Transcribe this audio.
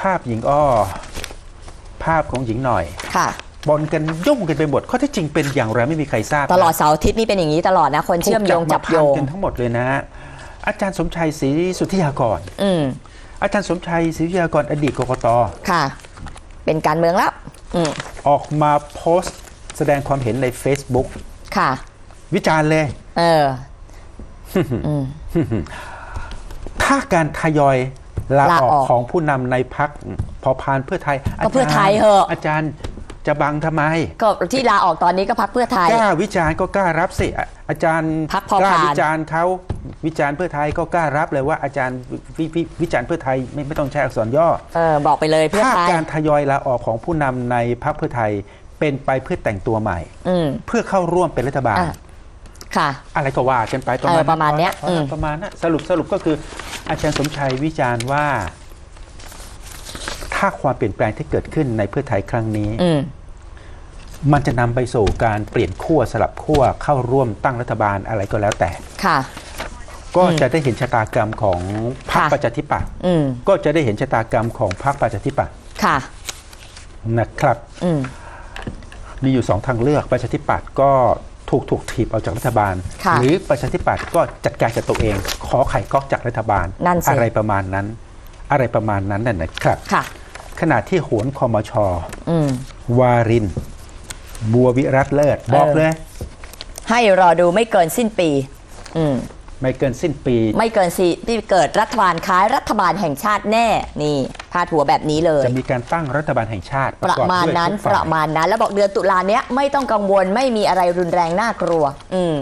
ภาพหญิงอ้อ ภาพของหญิงหน่อยค่ะบนกันยุ่งกันไปหมดข้อที่จริงเป็นอย่างไรไม่มีใครทราบตลอดเสาร์อาทิตย์นี่เป็นอย่างนี้ตลอดนะ คนเชื่อมโยงจับโยถูกงมาพันกันทั้งหมดเลยนะฮะอาจารย์สมชัยศรีสุทธิยากรอืมอาจารย์สมชัยศรีสุทธิยากรอดีตกกตค่ะ เป็นการเมืองแล้วอืมออกมาโพสต์แสดงความเห็นใน Facebook ค่ะ วิจารณ์เลย เออ ถ้าการทยอย ลาลาออกออกของผู้นำในพักพอพานเพื่อไทยก็เพื่อไทยเหอะอาจารย์จะบังทำไม ก็ที่ลาออกตอนนี้ก็พักเพื่อไทยกล้าวิจารณ์ก็กล้ารับสิอะอาจารย์พรรคพอกล้าผ่านวิจารณ์เขาวิจารณ์เพื่อไทยก็กล้ารับเลยว่าอาจารย์วิวิวิจารณ์เพื่อไทยไม่ไม่ต้องใช้อักษรย่อเออบอกไปเลยเพื่อถ้าไทยการทยอยลาออกของผู้นำในพรรคเพื่อไทยเป็นไปเพื่อแต่งตัวใหม่อืมเพื่อเข้าร่วมเป็นรัฐบาลอะค่ะ อะไรก็ว่ากันไปประมาณเออประมาณเนี้ยพอละอืมประมาณนั้นสรุปสรุปก็คือ อาจารย์สมชัยวิจารณ์ว่า ถ้าความเปลี่ยนแปลงที่เกิดขึ้นในเพื่อไทยครั้งนี้ อืมมันจะนำไปสู่การเปลี่ยนขั้วสลับขั้วเข้าร่วมตั้งรัฐบาลอะไรก็แล้วแต่ ค่ะ ก็อืมจะได้เห็นชะตากรรมของพรรคค่ะ ประชาธิปัตย์อืมก็จะได้เห็นชะตากรรมของพรรคประชาธิปัตย์ค่ะ นะครับ อืม มีอยู่สองทางเลือกประชาธิปัตย์ก็ ถูกถูกถีบออกจากรัฐบาล ค่ะ หรือประชาธิปัตย์ก็จัดการกับตัวเอง ขอไข่ก๊อกจากรัฐบาล นั่นสิ อะไรประมาณนั้น อะไรประมาณนั้นน่ะนะครับ ค่ะ ขณะที่โหนคอมช อืม วารินบัววิรัตเลิศบอกเออเลย ให้รอดูไม่เกินสิ้นปี อืม ไม่เกินสิ้นปี ไม่เกินสิที่เกิดรัฐบาลคล้ายรัฐบาลแห่งชาติแน่นี่พาดหัวแบบนี้เลย จะมีการตั้งรัฐบาลแห่งชาติประกอบมาณด้วยนั้นทุกปฝ่ยระมาณนั้น แล้วบอกเดือนตุลาเนี้ยไม่ต้องกังวลไม่มีอะไรรุนแรงน่ากลัว อืม